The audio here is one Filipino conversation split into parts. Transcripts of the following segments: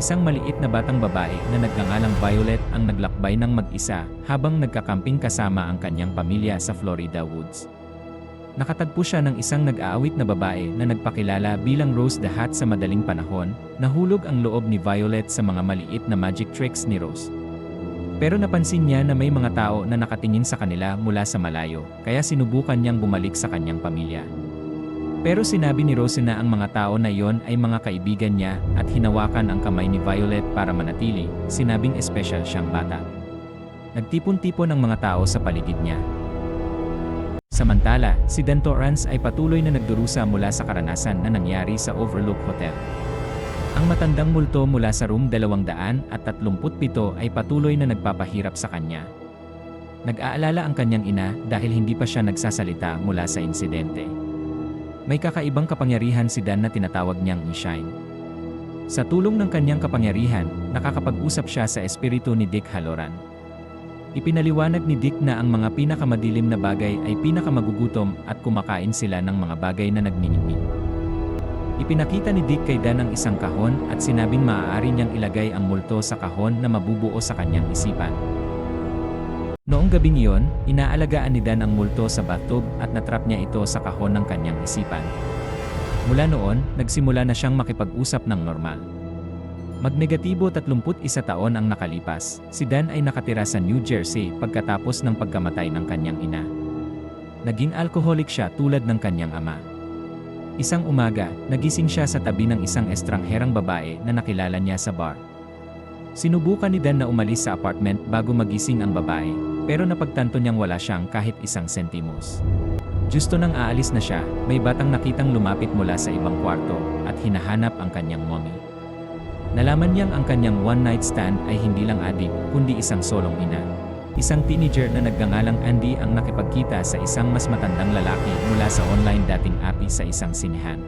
isang maliit na batang babae na nagngangalang Violet ang naglakbay ng mag-isa habang nagkakamping kasama ang kanyang pamilya sa Florida Woods. Nakatagpo siya ng isang nag-aawit na babae na nagpakilala bilang Rose the Hat sa madaling panahon, nahulog ang loob ni Violet sa mga maliit na magic tricks ni Rose. Pero napansin niya na may mga tao na nakatingin sa kanila mula sa malayo, kaya sinubukan niyang bumalik sa kanyang pamilya. Pero sinabi ni Rose na ang mga tao na iyon ay mga kaibigan niya at hinawakan ang kamay ni Violet para manatili, sinabing espesyal siyang bata. Nagtipon-tipon ang mga tao sa paligid niya. Samantala, si Dan Torrance ay patuloy na nagdurusa mula sa karanasan na nangyari sa Overlook Hotel. Ang matandang multo mula sa room 237 ay patuloy na nagpapahirap sa kanya. Nag-aalala ang kanyang ina dahil hindi pa siya nagsasalita mula sa insidente. May kakaibang kapangyarihan si Dan na tinatawag niyang E-Shine. Sa tulong ng kanyang kapangyarihan, nakakapag-usap siya sa espiritu ni Dick Halloran. Ipinaliwanag ni Dick na ang mga pinakamadilim na bagay ay pinakamagugutom at kumakain sila ng mga bagay na nagniningning. Ipinakita ni Dick kay Dan ang isang kahon at sinabing maaari niyang ilagay ang multo sa kahon na mabubuo sa kanyang isipan. Noong gabing iyon, inaalagaan ni Dan ang multo sa bathtub at natrap niya ito sa kahon ng kanyang isipan. Mula noon, nagsimula na siyang makipag-usap ng normal. Magnegatibo 31 taon ang nakalipas, si Dan ay nakatira sa New Jersey pagkatapos ng pagkamatay ng kanyang ina. Naging alcoholic siya tulad ng kanyang ama. Isang umaga, nagising siya sa tabi ng isang estrangherang babae na nakilala niya sa bar. Sinubukan ni Dan na umalis sa apartment bago magising ang babae, pero napagtanto niyang wala siyang kahit isang sentimos. Justo nang aalis na siya, may batang nakitang lumapit mula sa ibang kwarto at hinahanap ang kanyang mommy. Nalaman niyang ang kanyang one-night stand ay hindi lang adik, kundi isang solong ina. Isang teenager na nagngangalang Andy ang nakipagkita sa isang mas matandang lalaki mula sa online dating api sa isang sinehan.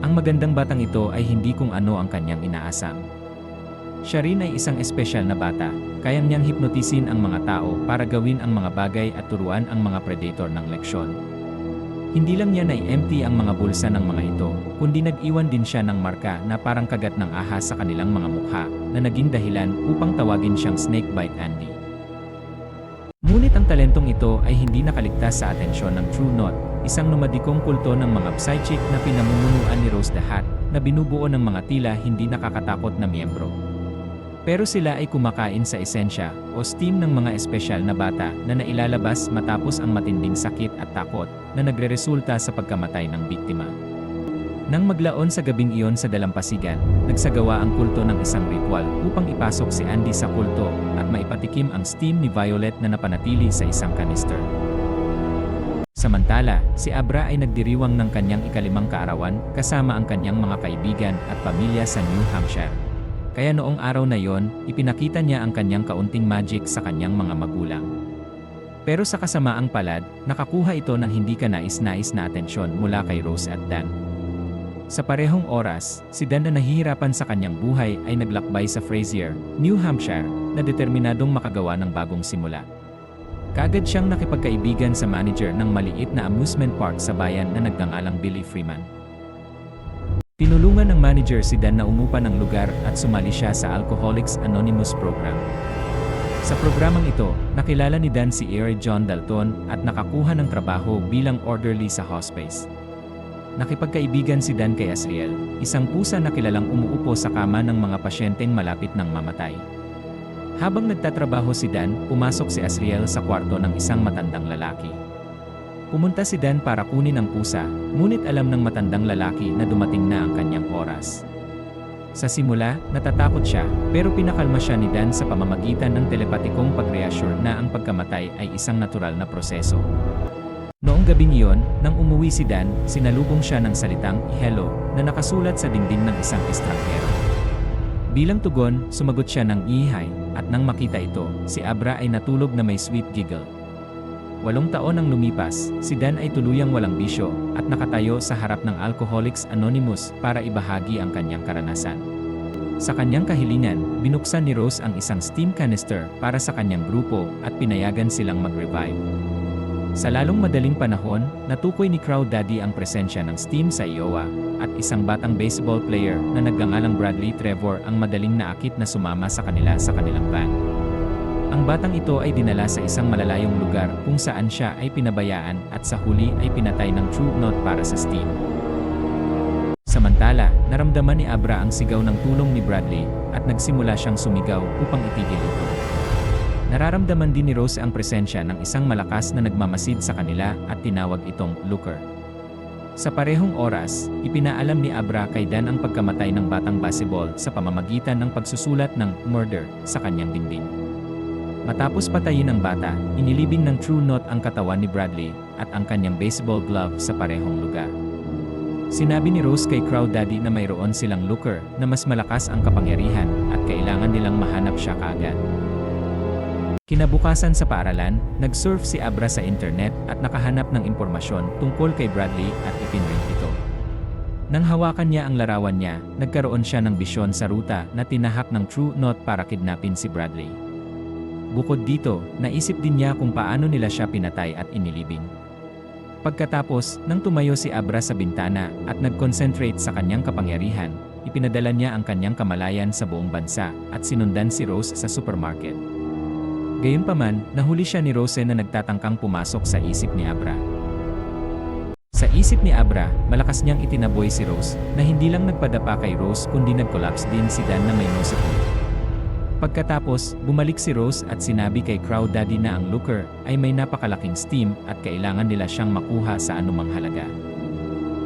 Ang magandang batang ito ay hindi kung ano ang kanyang inaasam. Siya rin ay isang espesyal na bata, kaya niyang hipnotisin ang mga tao para gawin ang mga bagay at turuan ang mga predator ng leksyon. Hindi lang niya na-empty ang mga bulsa ng mga ito, kundi nag-iwan din siya ng marka na parang kagat ng ahas sa kanilang mga mukha, na naging dahilan upang tawagin siyang Snakebite Andy. Ngunit ang talentong ito ay hindi nakaligtas sa atensyon ng True Knot, isang nomadikong kulto ng mga psychic na pinamumunuan ni Rose the Hat, na binubuo ng mga tila hindi nakakatakot na miyembro. Pero sila ay kumakain sa esensya o steam ng mga espesyal na bata na nailalabas matapos ang matinding sakit at takot na nagreresulta sa pagkamatay ng biktima. Nang maglaon sa gabing iyon sa dalampasigan, nagsagawa ang kulto ng isang ritual upang ipasok si Andy sa kulto at maipatikim ang steam ni Violet na napanatili sa isang kanister. Samantala, si Abra ay nagdiriwang ng kanyang ikalimang kaarawan kasama ang kanyang mga kaibigan at pamilya sa New Hampshire. Kaya noong araw na yon, ipinakita niya ang kanyang kaunting magic sa kanyang mga magulang. Pero sa kasamaang palad, nakakuha ito ng hindi ka nais-nais na atensyon mula kay Rose at Dan. Sa parehong oras, si Dan na nahihirapan sa kanyang buhay ay naglakbay sa Frazier, New Hampshire, na determinadong makagawa ng bagong simula. Kaagad siyang nakipagkaibigan sa manager ng maliit na amusement park sa bayan na nagngangalang Billy Freeman. Tinulungan ng manager si Dan na umupa ng lugar at sumali siya sa Alcoholics Anonymous program. Sa programang ito, nakilala ni Dan si Air John Dalton at nakakuha ng trabaho bilang orderly sa hospice. Nakipagkaibigan si Dan kay Asriel, isang pusa na kilalang umuupo sa kama ng mga pasyenteng malapit ng mamatay. Habang nagtatrabaho si Dan, pumasok si Asriel sa kwarto ng isang matandang lalaki. Pumunta si Dan para kunin ang pusa, ngunit alam ng matandang lalaki na dumating na ang kanyang oras. Sa simula, natatakot siya, pero pinakalma siya ni Dan sa pamamagitan ng telepatikong pag-reassure na ang pagkamatay ay isang natural na proseso. Noong gabing iyon, nang umuwi si Dan, sinalubong siya ng salitang hello na nakasulat sa dingding ng isang estranghero. Bilang tugon, sumagot siya ng ihay, at nang makita ito, si Abra ay natulog na may sweet giggle. Walong taon ang lumipas, si Dan ay tuluyang walang bisyo, at nakatayo sa harap ng Alcoholics Anonymous para ibahagi ang kanyang karanasan. Sa kanyang kahilingan, binuksan ni Rose ang isang steam canister para sa kanyang grupo at pinayagan silang mag-revive. Sa lalong madaling panahon, natukoy ni Crowd Daddy ang presensya ng Steam sa Iowa, at isang batang baseball player na nagngangalang Bradley Trevor ang madaling naakit na sumama sa kanila sa kanilang van. Ang batang ito ay dinala sa isang malalayong lugar kung saan siya ay pinabayaan at sa huli ay pinatay ng True Note para sa Steam. Samantala, naramdaman ni Abra ang sigaw ng tulong ni Bradley at nagsimula siyang sumigaw upang itigil ito. Nararamdaman din ni Rose ang presensya ng isang malakas na nagmamasid sa kanila at tinawag itong Looker. Sa parehong oras, ipinaalam ni Abra kay Dan ang pagkamatay ng batang baseball sa pamamagitan ng pagsusulat ng murder sa kanyang dingding. Matapos patayin ang bata, inilibing ng True Note ang katawan ni Bradley at ang kanyang baseball glove sa parehong lugar. Sinabi ni Rose kay Crowd Daddy na mayroon silang looker na mas malakas ang kapangyarihan at kailangan nilang mahanap siya kaagad. Kinabukasan sa paaralan, nag-surf si Abra sa internet at nakahanap ng impormasyon tungkol kay Bradley at ipinrint ito. Nang hawakan niya ang larawan niya, nagkaroon siya ng bisyon sa ruta na tinahak ng True Note para kidnapin si Bradley. Bukod dito, naisip din niya kung paano nila siya pinatay at inilibing. Pagkatapos, nang tumayo si Abra sa bintana at nag-concentrate sa kanyang kapangyarihan, ipinadala niya ang kanyang kamalayan sa buong bansa at sinundan si Rose sa supermarket. Gayunpaman, nahuli siya ni Rose na nagtatangkang pumasok sa isip ni Abra. Sa isip ni Abra, malakas niyang itinaboy si Rose, na hindi lang nagpadapa kay Rose kundi nag-collapse din si Dan na may nosebleed. Pagkatapos, bumalik si Rose at sinabi kay Crowd Daddy na ang looker ay may napakalaking steam at kailangan nila siyang makuha sa anumang halaga.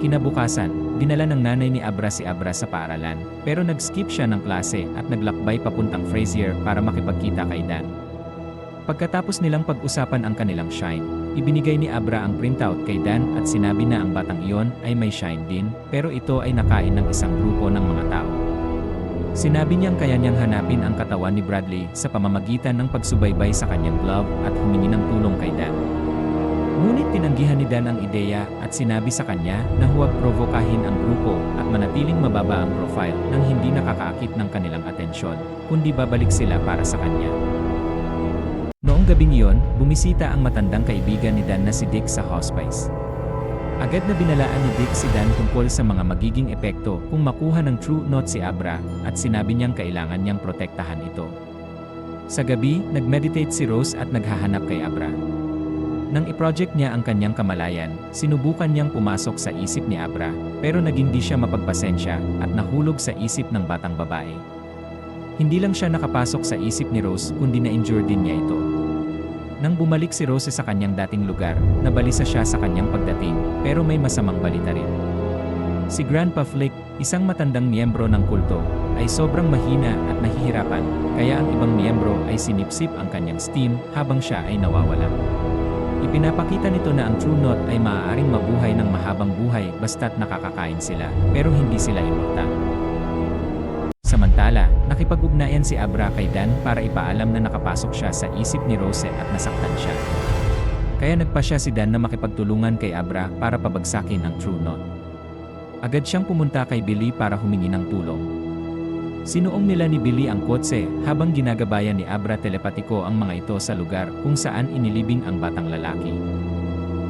Kinabukasan, dinala ng nanay ni Abra si Abra sa paaralan, pero nag-skip siya ng klase at naglakbay papuntang Frazier para makipagkita kay Dan. Pagkatapos nilang pag-usapan ang kanilang shine, ibinigay ni Abra ang printout kay Dan at sinabi na ang batang iyon ay may shine din, pero ito ay nakain ng isang grupo ng mga tao. Sinabi niyang kaya niyang hanapin ang katawan ni Bradley sa pamamagitan ng pagsubaybay sa kanyang glove at humingi ng tulong kay Dan. Ngunit tinanggihan ni Dan ang ideya at sinabi sa kanya na huwag provokahin ang grupo at manatiling mababa ang profile nang hindi nakakaakit ng kanilang atensyon, kundi babalik sila para sa kanya. Noong gabing iyon, bumisita ang matandang kaibigan ni Dan na si Dick sa hospice. Agad na binalaan ni Dick si Dan tungkol sa mga magiging epekto kung makuha ng True Note si Abra at sinabi niyang kailangan niyang protektahan ito. Sa gabi, nag-meditate si Rose at naghahanap kay Abra. Nang i-project niya ang kanyang kamalayan, sinubukan niyang pumasok sa isip ni Abra, pero naging di siya mapagpasensya at nahulog sa isip ng batang babae. Hindi lang siya nakapasok sa isip ni Rose kundi na-injure din niya ito. Nang bumalik si Rose sa kanyang dating lugar, nabalisa siya sa kanyang pagdating, pero may masamang balita rin. Si Grandpa Flick, isang matandang miyembro ng kulto, ay sobrang mahina at nahihirapan, kaya ang ibang miyembro ay sinipsip ang kanyang steam habang siya ay nawawala. Ipinapakita nito na ang True Note ay maaaring mabuhay ng mahabang buhay basta't nakakakain sila, pero hindi sila immortal. Samantala, nakipag-ugnayan si Abra kay Dan para ipaalam na nakapasok siya sa isip ni Rose at nasaktan siya. Kaya nagpa siya si Dan na makipagtulungan kay Abra para pabagsakin ang True Note. Agad siyang pumunta kay Billy para humingi ng tulong. Sinuong nila ni Billy ang kotse habang ginagabayan ni Abra telepatiko ang mga ito sa lugar kung saan inilibing ang batang lalaki.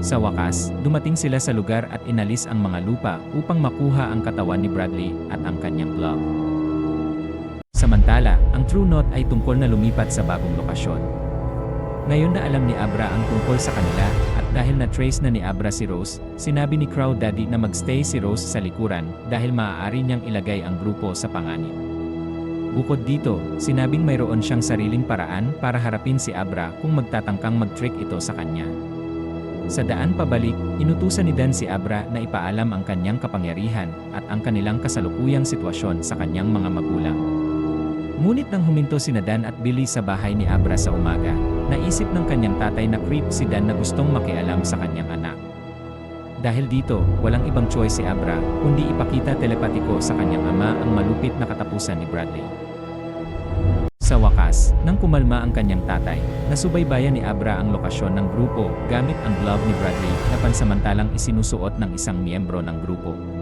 Sa wakas, dumating sila sa lugar at inalis ang mga lupa upang makuha ang katawan ni Bradley at ang kanyang glove. Samantala, ang True Note ay tungkol na lumipat sa bagong lokasyon. Ngayon na alam ni Abra ang tungkol sa kanila, at dahil na-trace na ni Abra si Rose, sinabi ni Crowd Daddy na magstay si Rose sa likuran dahil maaari niyang ilagay ang grupo sa panganib. Bukod dito, sinabing mayroon siyang sariling paraan para harapin si Abra kung magtatangkang mag-trick ito sa kanya. Sa daan pabalik, inutusan ni Dan si Abra na ipaalam ang kanyang kapangyarihan at ang kanilang kasalukuyang sitwasyon sa kanyang mga magulang. Ngunit nang huminto si Dan at Billy sa bahay ni Abra sa umaga, naisip ng kanyang tatay na creep si Dan na gustong makialam sa kanyang anak. Dahil dito, walang ibang choice si Abra, kundi ipakita telepatiko sa kanyang ama ang malupit na katapusan ni Bradley. Sa wakas, nang kumalma ang kanyang tatay, nasubaybayan ni Abra ang lokasyon ng grupo gamit ang glove ni Bradley na pansamantalang isinusuot ng isang miyembro ng grupo.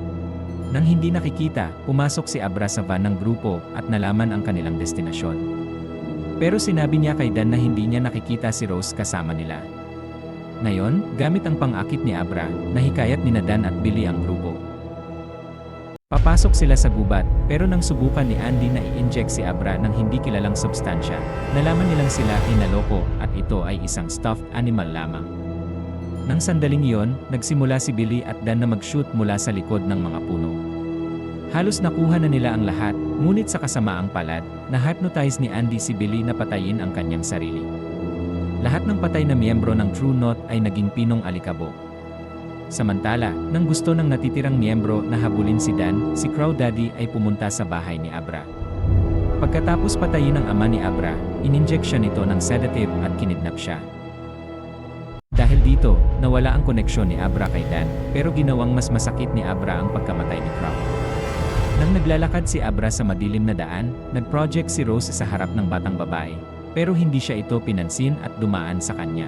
Nang hindi nakikita, pumasok si Abra sa van ng grupo at nalaman ang kanilang destinasyon. Pero sinabi niya kay Dan na hindi niya nakikita si Rose kasama nila. Ngayon, gamit ang pang-akit ni Abra, nahikayat ni Dan at Billy ang grupo. Papasok sila sa gubat, pero nang subukan ni Andy na i-inject si Abra ng hindi kilalang substansya, nalaman nilang sila ay naloko at ito ay isang stuffed animal lamang. Nang sandaling iyon, nagsimula si Billy at Dan na mag-shoot mula sa likod ng mga puno. Halos nakuha na nila ang lahat, ngunit sa kasamaang palad, na-hypnotize ni Andy si Billy na patayin ang kanyang sarili. Lahat ng patay na miyembro ng True Knot ay naging pinong alikabok. Samantala, nang gusto ng natitirang miyembro na habulin si Dan, si Crow Daddy ay pumunta sa bahay ni Abra. Pagkatapos patayin ng ama ni Abra, ininject siya nito ng sedative at kinidnap siya. Dito, nawala ang koneksyon ni Abra kay Dan, pero ginawang mas masakit ni Abra ang pagkamatay ni Crow. Nang naglalakad si Abra sa madilim na daan, nag-project si Rose sa harap ng batang babae, pero hindi siya ito pinansin at dumaan sa kanya.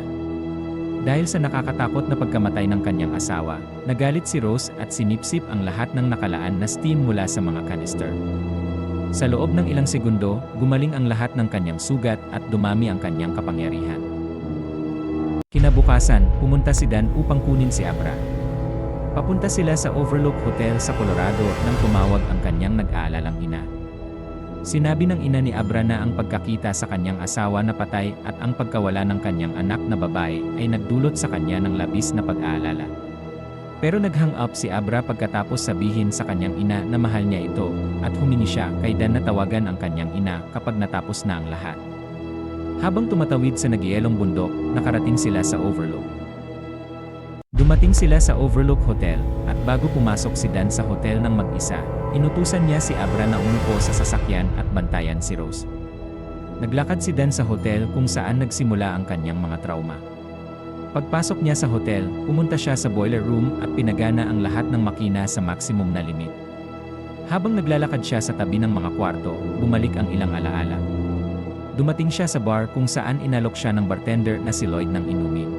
Dahil sa nakakatakot na pagkamatay ng kanyang asawa, nagalit si Rose at sinipsip ang lahat ng nakalaan na steam mula sa mga kanister. Sa loob ng ilang segundo, gumaling ang lahat ng kanyang sugat at dumami ang kanyang kapangyarihan. Kinabukasan, pumunta si Dan upang kunin si Abra. Papunta sila sa Overlook Hotel sa Colorado nang tumawag ang kanyang nag-aalalang ina. Sinabi ng ina ni Abra na ang pagkakita sa kanyang asawa na patay at ang pagkawala ng kanyang anak na babae ay nagdulot sa kanya ng labis na pag-aalala. Pero naghang up si Abra pagkatapos sabihin sa kanyang ina na mahal niya ito at humingi siya kay Dan na tawagan ang kanyang ina kapag natapos na ang lahat. Habang tumatawid sa nagyelong bundok, nakarating sila sa Overlook. Dumating sila sa Overlook Hotel, at bago pumasok si Dan sa hotel ng mag-isa, inutusan niya si Abra na umupo sa sasakyan at bantayan si Rose. Naglakad si Dan sa hotel kung saan nagsimula ang kanyang mga trauma. Pagpasok niya sa hotel, pumunta siya sa boiler room at pinagana ang lahat ng makina sa maximum na limit. Habang naglalakad siya sa tabi ng mga kwarto, bumalik ang ilang alaala. Dumating siya sa bar kung saan inalok siya ng bartender na si Lloyd ng inumin.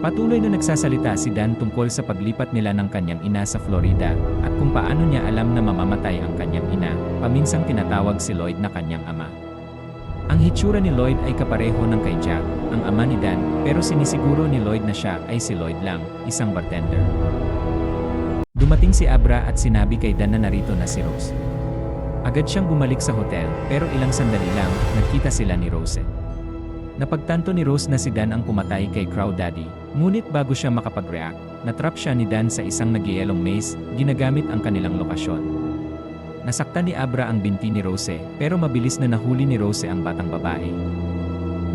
Patuloy na nagsasalita si Dan tungkol sa paglipat nila ng kanyang ina sa Florida at kung paano niya alam na mamamatay ang kanyang ina, paminsang tinatawag si Lloyd na kanyang ama. Ang hitsura ni Lloyd ay kapareho ng kay Jack, ang ama ni Dan, pero sinisiguro ni Lloyd na siya ay si Lloyd lang, isang bartender. Dumating si Abra at sinabi kay Dan na narito na si Rose. Agad siyang bumalik sa hotel, pero ilang sandali lang, nagkita sila ni Rose. Napagtanto ni Rose na si Dan ang pumatay kay Crow Daddy, ngunit bago siya makapag-react, natrap siya ni Dan sa isang nagyayelong maze, ginagamit ang kanilang lokasyon. Nasaktan ni Abra ang binti ni Rose, pero mabilis na nahuli ni Rose ang batang babae.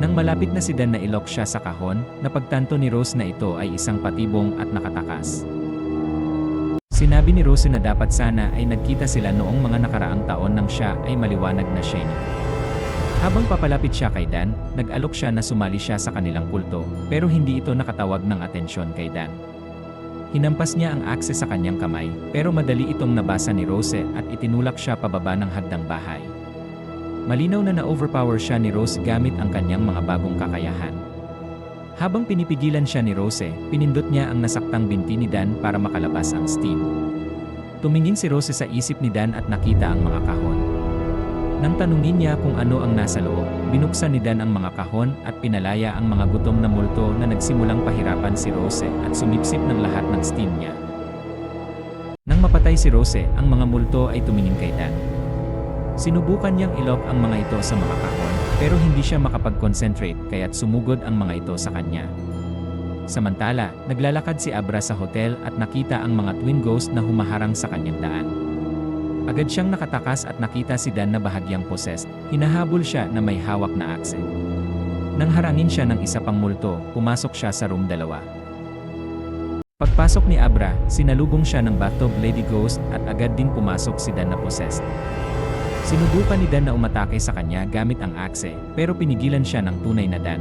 Nang malapit na si Dan na ilok siya sa kahon, napagtanto ni Rose na ito ay isang patibong at nakatakas. Sinabi ni Rose na dapat sana ay nagkita sila noong mga nakaraang taon nang siya ay maliwanag na Shane. Habang papalapit siya kay Dan, nag-alok siya na sumali siya sa kanilang kulto, pero hindi ito nakatawag ng atensyon kay Dan. Hinampas niya ang akse sa kanyang kamay, pero madali itong nabasa ni Rose at itinulak siya pababa ng hagdang bahay. Malinaw na na-overpower siya ni Rose gamit ang kanyang mga bagong kakayahan. Habang pinipigilan siya ni Rose, pinindot niya ang nasaktang binti ni Dan para makalabas ang steam. Tumingin si Rose sa isip ni Dan at nakita ang mga kahon. Nang tanungin niya kung ano ang nasa loob, binuksan ni Dan ang mga kahon at pinalaya ang mga gutom na multo na nagsimulang pahirapan si Rose at sumipsip ng lahat ng steam niya. Nang mapatay si Rose, ang mga multo ay tumingin kay Dan. Sinubukan niyang ilok ang mga ito sa mga kahon, pero hindi siya makapag-concentrate kaya't sumugod ang mga ito sa kanya. Samantala, naglalakad si Abra sa hotel at nakita ang mga twin ghost na humaharang sa kanyang daan. Agad siyang nakatakas at nakita si Dan na bahagyang possessed, hinahabol siya na may hawak na akse. Nang harangin siya ng isa pang multo, pumasok siya sa room dalawa. Pagpasok ni Abra, sinalubong siya ng bathtub lady ghost at agad din pumasok si Dan na possessed. Sinubukan ni Dan na umatake sa kanya gamit ang akse, pero pinigilan siya ng tunay na Dan.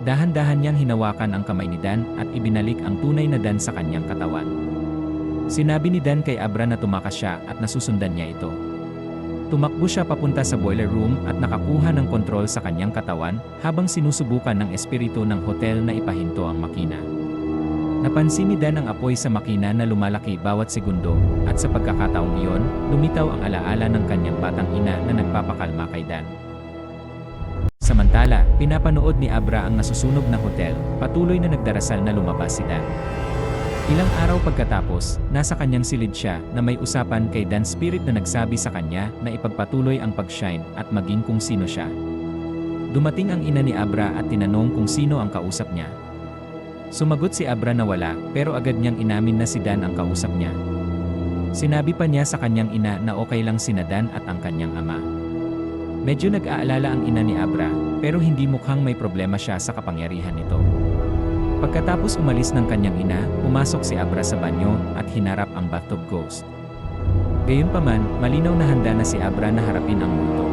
Dahan-dahan niyang hinawakan ang kamay ni Dan at ibinalik ang tunay na Dan sa kanyang katawan. Sinabi ni Dan kay Abra na tumakas siya at nasusundan niya ito. Tumakbo siya papunta sa boiler room at nakakuha ng kontrol sa kanyang katawan habang sinusubukan ng espiritu ng hotel na ipahinto ang makina. Napansin ni Dan ang apoy sa makina na lumalaki bawat segundo, at sa pagkakataong iyon, lumitaw ang alaala ng kanyang batang ina na nagpapakalma kay Dan. Samantala, pinapanood ni Abra ang nasusunog na hotel, patuloy na nagdarasal na lumabas si Dan. Ilang araw pagkatapos, nasa kanyang silid siya na may usapan kay Dan Spirit na nagsabi sa kanya na ipagpatuloy ang pag-shine at maging kung sino siya. Dumating ang ina ni Abra at tinanong kung sino ang kausap niya. Sumagot si Abra na wala, pero agad niyang inamin na si Dan ang kausap niya. Sinabi pa niya sa kanyang ina na okay lang si Dan at ang kanyang ama. Medyo nag-aalala ang ina ni Abra, pero hindi mukhang may problema siya sa kapangyarihan nito. Pagkatapos umalis ng kanyang ina, pumasok si Abra sa banyo at hinarap ang bathtub ghost. Gayunpaman, malinaw na handa na si Abra na harapin ang multo.